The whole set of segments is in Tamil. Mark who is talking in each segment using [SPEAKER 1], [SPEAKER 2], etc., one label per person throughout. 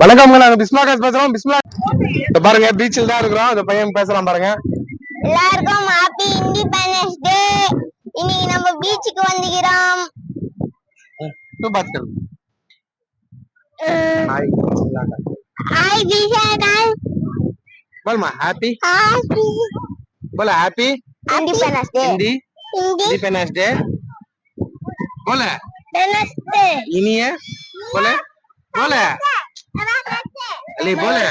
[SPEAKER 1] வணக்கம்ங்க நாங்க பிஸ்மாகாஸ் பேசுறோம் பிஸ்மா இப்ப பாருங்க பீச்சில் தான் இருக்கிறோம் அந்த பையன் பேசலாம் பாருங்க
[SPEAKER 2] எல்லாருக்கும் ஹாப்பி இண்டிபெண்டன்ஸ் டே இன்னைக்கு நம்ம பீச்சுக்கு வந்துக்கிறோம்
[SPEAKER 1] तू बात कर हाय
[SPEAKER 2] ஹாய் விஷால்
[SPEAKER 1] बोल मा हैप्पी
[SPEAKER 2] ஹாப்பி
[SPEAKER 1] बोला happy
[SPEAKER 2] independence day
[SPEAKER 1] Hindi
[SPEAKER 2] indie
[SPEAKER 1] independence day बोले
[SPEAKER 2] பெண்டன்ஸ் டே
[SPEAKER 1] इनिए बोले बोले ಅಲ್ಲಿ ಬೋಲೆ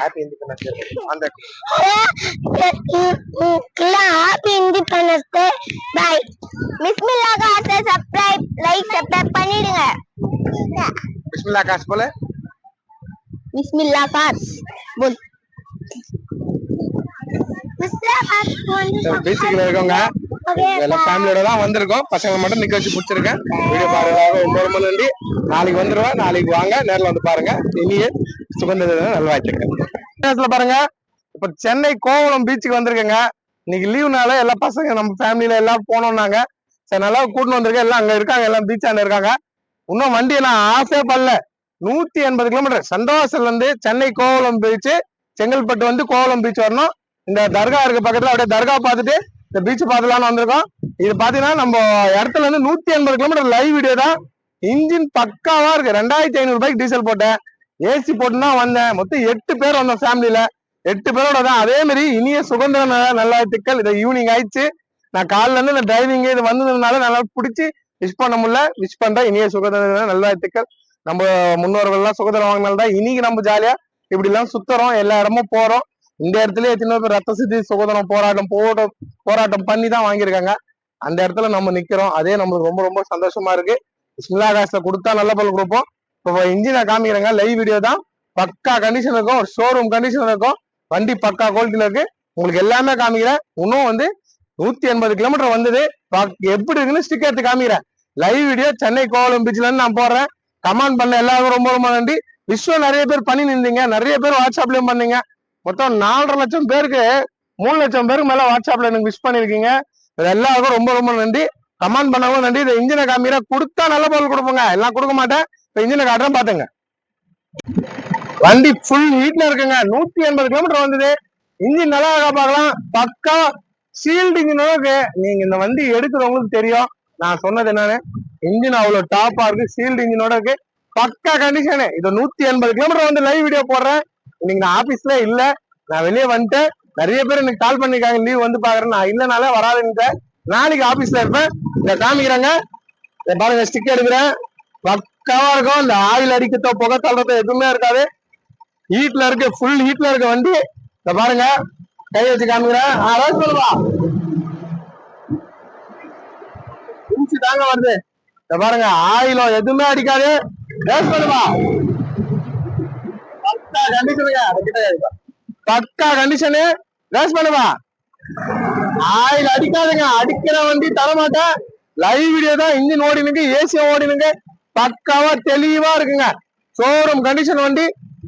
[SPEAKER 1] ஹாப்பி இண்டிபெண்டன்ஸ் டே அந்த
[SPEAKER 2] கிளா happy independence day by Bismillah cos subscribe like subscribe பண்ணிடுங்க
[SPEAKER 1] பிஸ்மில்லா காஸ் போல
[SPEAKER 2] பிஸ்மில்லா காஸ் போல் பிஸ்மில்லா காஸ்
[SPEAKER 1] போல் பேசிக்கலாம் இருக்கோங்க எல்லாம் ஃபேமிலியோட தான் வந்திருக்கோம். பசங்களை மட்டும் நிக்க வச்சு பிடிச்சிருக்கேன் வீடியோ பாருங்க ரொம்ப ரொம்ப நன்றி. நாளைக்கு வந்துருவேன். நாளைக்கு வாங்க. நேர்ல வந்து பாருங்க. இனிய தின நல்வாழ்த்துக்கள். பாருங்க. இப்ப சென்னை கோவளம் பீச்சுக்கு வந்திருக்கேங்க. இன்னைக்கு லீவுனால எல்லா பசங்க நம்ம ஃபேமிலியில எல்லாம் போனோம்னாங்க. சரி நல்லா கூட்டின்னு வந்திருக்கேன். எல்லாம் அங்க இருக்காங்க. எல்லாம் பீச்சாண்ட இருக்காங்க. இன்னும் வண்டியை நான் ஆசே பண்ணல. நூத்தி எண்பது கிலோமீட்டர் சந்தோஷத்துல இருந்து சென்னை கோவளம் பீச் செங்கல்பட்டு வந்து கோவளம் பீச் வரணும். இந்த தர்கா இருக்க பக்கத்துல அப்படியே தர்கா பார்த்துட்டு இந்த பீச் பார்த்துலான்னு வந்திருக்கோம். இது பாத்தீங்கன்னா நம்ம இடத்துல இருந்து நூத்தி எண்பது கிலோமீட்டர் லைவ் வீடியோ தான். இன்ஜின் பக்காவா இருக்கு. ரெண்டாயிரத்தி ஐநூறு ரூபாய்க்கு டீசல் போட்டேன். ஏசி போட்டுனா வந்தேன். மொத்தம் எட்டு பேர் வந்தோம் ஃபேமிலியில எட்டு பேரோட தான். அதே மாதிரி இனிய சுதந்திர நல்லா திக்கல் இதை ஈவினிங் ஆயிடுச்சு. நான் காலில இருந்து இந்த டிரைவிங் இது வந்ததுனால நல்லா பிடிச்சி விஷ் பண்ண முடியல. விஷ் பண்றேன் இனிய சுதந்திர நல்லா திக்கல் நம்ம முன்னோர்கள் எல்லாம் சுதந்திரம் வாங்கினால்தான் இன்னைக்கு நம்ம ஜாலியா இப்படி எல்லாம் சுத்துறோம். எல்லா இடமும் போறோம். இந்த இடத்துல எத்தனை பேர் ரத்த சித்தி சுதந்திரம் போராட்டம் போட போராட்டம் பண்ணி தான் வாங்கியிருக்காங்க. அந்த இடத்துல நம்ம நிக்கிறோம். அதே நம்மளுக்கு ரொம்ப ரொம்ப சந்தோஷமா இருக்கு. பிஸ்மில்லா காசுல கொடுத்தா நல்ல பொருள் கொடுப்போம். இப்போ இன்ஜினை காமிக்கிறேங்க. லைவ் வீடியோ தான். பக்கா கண்டிஷன் இருக்கும். ஒரு ஷோரூம் கண்டிஷன் இருக்கும். வண்டி பக்கா குவாலிட்டியில இருக்கு. உங்களுக்கு எல்லாமே காமிக்கிறேன். இன்னும் வந்து நூத்தி எண்பது கிலோமீட்டர் வந்தது. எப்படி இருக்குன்னு ஸ்டிக்கர் எடுத்து காமிக்கிறேன். லைவ் வீடியோ சென்னை கோவலம் பீச்ல இருந்து நான் போடுறேன் கமெண்ட் பண்ண எல்லாருக்கும் ரொம்ப ரொம்ப நன்றி. விஷயம் நிறைய பேர் பண்ணி நின்றீங்க. நிறைய பேர் வாட்ஸ்அப்லயும் பண்ணீங்க. மொத்தம் நாலரை லட்சம் பேருக்கு மூணு லட்சம் பேருக்கு மேல வாட்ஸ்அப்ல எனக்கு விஷ் பண்ணிருக்கீங்க இது எல்லாருக்கும் ரொம்ப ரொம்ப நன்றி. கமெண்ட் பண்ணவும் நன்றி. இந்த இன்ஜினை காமிக்கிற கொடுத்தா நல்ல பொருள் கொடுப்போங்க. எல்லாம் கொடுக்க மாட்டேன். இப்ப இன்ஜினை காட்டுறேன் பாத்துங்க. வண்டி ஃபுல் ஹீட்ல இருக்குங்க. நூத்தி எண்பது கிலோமீட்டர் வந்தது. இன்ஜின் நல்லா இருக்கா பார்க்கலாம். பக்கா சீல்டு இன்ஜின் அளவுக்கு நீங்க இந்த வண்டி எடுக்கிறவங்களுக்கு தெரியும். நான் சொன்னது என்னன்னு? இன்ஜின் அவ்வளவு டாப்பா இருக்கு. சீல்டு இன்ஜினோட இருக்கு. பக்கா கண்டிஷனு இது நூத்தி எண்பது கிலோமீட்டர் வந்து லைவ் வீடியோ போடுறேன். இன்னைக்கு நான் ஆபீஸ்ல இல்ல. நான் வெளியே வந்துட்டேன். நிறைய பேர் எனக்கு கால் பண்ணிருக்காங்க. லீவ் வந்து பாக்குறேன் நான் இல்லனால வராதுன்ட்டேன் நாளைக்கு ஆபீஸ்ல இருப்பேன். இதை காமிக்கிறாங்க. இதை பாருங்க ஸ்டிக் எடுக்கிறேன். பக்காவா இருக்கும். இந்த ஆயில் அடிக்கத்தோ புகை தள்ளுறதோ எதுவுமே இருக்காது. ஹீட்ல இருக்கு ஃபுல் ஹீட்ல இருக்க வண்டி. இதை பாருங்க. கை வச்சு காமிக்கிறேன். ஆ, சொல்லுவா இன்ச்சு தாங்க வருது. இதை பாருங்க. ஆயிலோ எதுவுமே அடிக்காது. ரேஸ் பண்ணுவா பக்கா பக்கா கண்டிஷனு ரேஸ் பண்ணுவா ஆயில் அடிக்காதுங்க. அடிக்கிற வண்டி தரமாட்டேன். லைவ் வீடியோ தான் இன்ஜின் ஓடினுங்க ஏசி ஓடினுங்க பக்காவா தெளிவா இருக்குங்க. ஷோரூம் கண்டிஷன் வண்டி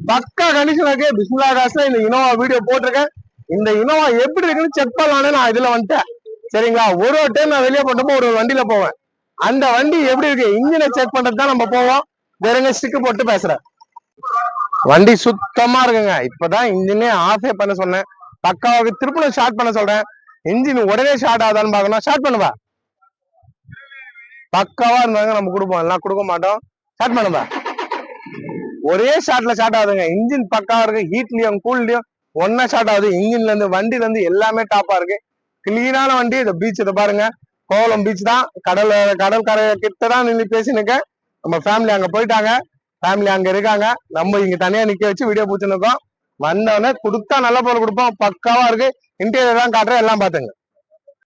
[SPEAKER 1] பக்கா கண்டிஷன் இருக்கு. பிஸ்மிலா காசுல இந்த இனோவா வீடியோ போட்டிருக்கேன். இந்த இனோவா எப்படி இருக்குன்னு செக் பண்ணலான்னு நான் இதுல வந்துட்டேன். சரிங்களா? ஒரு ஒரு டைம் நான் வெளியே போட்டப்போ ஒரு வண்டியில போவேன். அந்த வண்டி எப்படி இருக்கு? இன்ஜினை செக் பண்றது தான் நம்ம போவோம். வேறங்க ஸ்டிக்கு போட்டு பேசுறேன். வண்டி சுத்தமா இருக்குங்க. இப்பதான் இன்ஜினே ஆஃபே பண்ண சொன்னேன். பக்காவுக்கு திருப்பணம் ஸ்டார்ட் பண்ண சொல்றேன். இன்ஜின் உடனே ஸ்டார்ட் ஆகுதான்னு பாக்கணும் ஸ்டார்ட் பண்ணுவா? பக்காவா இருந்தாங்க நம்ம கொடுப்போம் எல்லாம் கொடுக்க மாட்டோம். ஸ்டார்ட் பண்ணுவா? ஒரே ஷாட்ல ஸ்டார்ட் ஆகுதுங்க. இன்ஜின் பக்காவா இருக்கு. ஹீட்லயும் கூல்லயும் ஒன்னா ஸ்டார்ட் ஆகுது. இன்ஜின்ல இருந்து வண்டில இருந்து எல்லாமே டாப்பா இருக்கு. கிளீனான வண்டி. இந்த பீச் இதை பாருங்க. கோவளம் பீச் தான். கடல் கடல் கரை கிட்ட தான் நின்று பேசினுக்க நம்ம ஃபேமிலி அங்க போயிட்டாங்க. ஃபேமிலி அங்க இருக்காங்க. நம்ம இங்க தனியா நிக்க வச்சு வீடியோ பிடிச்சிருக்கோம் வந்தவொடனே கொடுத்தா நல்ல பொருள் கொடுப்போம். பக்காவா இருக்கு. இன்டீரியர் தான் காட்டுறேன் எல்லாம் பாத்துங்க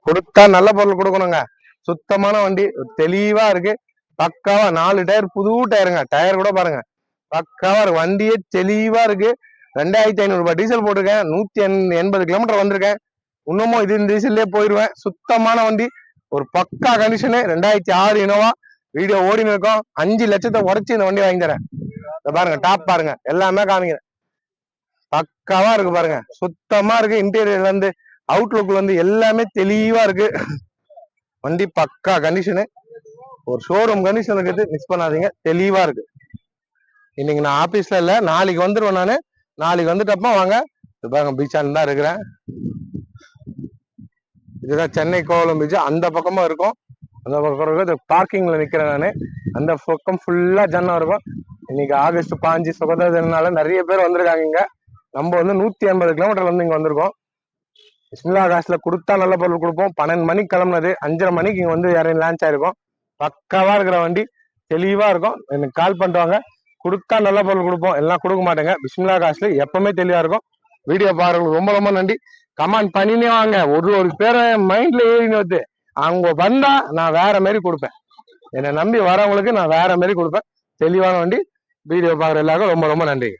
[SPEAKER 1] கொடுத்தா நல்ல பொருள் கொடுக்கணுங்க. சுத்தமான வண்டி தெளிவா இருக்கு. பக்காவா நாலு டயர் புது டயருங்க. டயர் கூட பாருங்க. பக்காவா இருக்கு. வண்டியே தெளிவா இருக்கு. ரெண்டாயிரத்தி ஐநூறு ரூபாய் டீசல் போட்டிருக்கேன். நூத்தி எண்- எண்பது கிலோமீட்டர் வந்திருக்கேன். இன்னமும் இது டீசல்லே போயிடுவேன் சுத்தமான வண்டி. ஒரு பக்கா கண்டிஷனு ரெண்டாயிரத்தி ஆறு இனோவா வீடியோ ஓடின்னு இருக்கோம் அஞ்சு லட்சத்தை உடச்சி இந்த வண்டி வாங்கி தரேன். இதை பாருங்க டாப் பாருங்க. எல்லாமே காமிக்கிறேன். பக்காவா இருக்கு பாருங்க. சுத்தமா இருக்கு. இன்டீரியர்ல இருந்து அவுட்லுக்ல இருந்து எல்லாமே தெளிவா இருக்கு. வண்டி பக்கா கண்டிஷனு ஒரு ஷோரூம் கண்டிஷன் இருக்கிறது மிஸ் பண்ணாதீங்க. தெளிவா இருக்கு. இன்னைக்கு நான் ஆபீஸ்ல இல்ல. நாளைக்கு வந்துருவேன் நானு. நாளைக்கு வந்துட்டப்ப வாங்க. இது பாருங்க பீச்சான் தான் இருக்கிறேன். இதுதான் சென்னை கோவலம் பீச் அந்த பக்கமும் இருக்கும். அந்த பக்கம் இந்த பார்க்கிங்ல நிக்கிறேன் நானு. அந்த பக்கம் ஃபுல்லா ஜன்னம் இருக்கும். இன்னைக்கு ஆகஸ்ட் பாஞ்சு சுதந்திர தினனால நிறைய பேர் வந்திருக்காங்க இங்க. நம்ம வந்து நூத்தி ஐம்பது கிலோமீட்டர்ல இருந்து இங்க வந்திருக்கோம். பிஸ்மிலா காசுல கொடுத்தா நல்ல பொருள் கொடுப்போம். பன்னெண்டு மணிக்கு கிளம்புனது. அஞ்சரை மணிக்கு இங்க வந்து இறங்கி லான்ச் ஆயிருக்கும். பக்காவா இருக்கிற வண்டி தெளிவா இருக்கும். எனக்கு கால் பண்ணுவாங்க கொடுத்தா நல்ல பொருள் கொடுப்போம். எல்லாம் கொடுக்க மாட்டேங்க. பிஸ்மிலா காசுல எப்பவுமே தெளிவா இருக்கும். வீடியோ பாருங்க. ரொம்ப ரொம்ப நன்றி. கமெண்ட் பண்ணினே வாங்க. ஒரு ஒரு பேரை மைண்ட்ல ஏறினு வந்து அவங்க வந்தா நான் வேற மாதிரி கொடுப்பேன். என்னை நம்பி வரவங்களுக்கு நான் வேற மாதிரி கொடுப்பேன். தெளிவான வண்டி வீடியோ பாக்குற எல்லாருக்கும் ரொம்ப ரொம்ப நன்றி.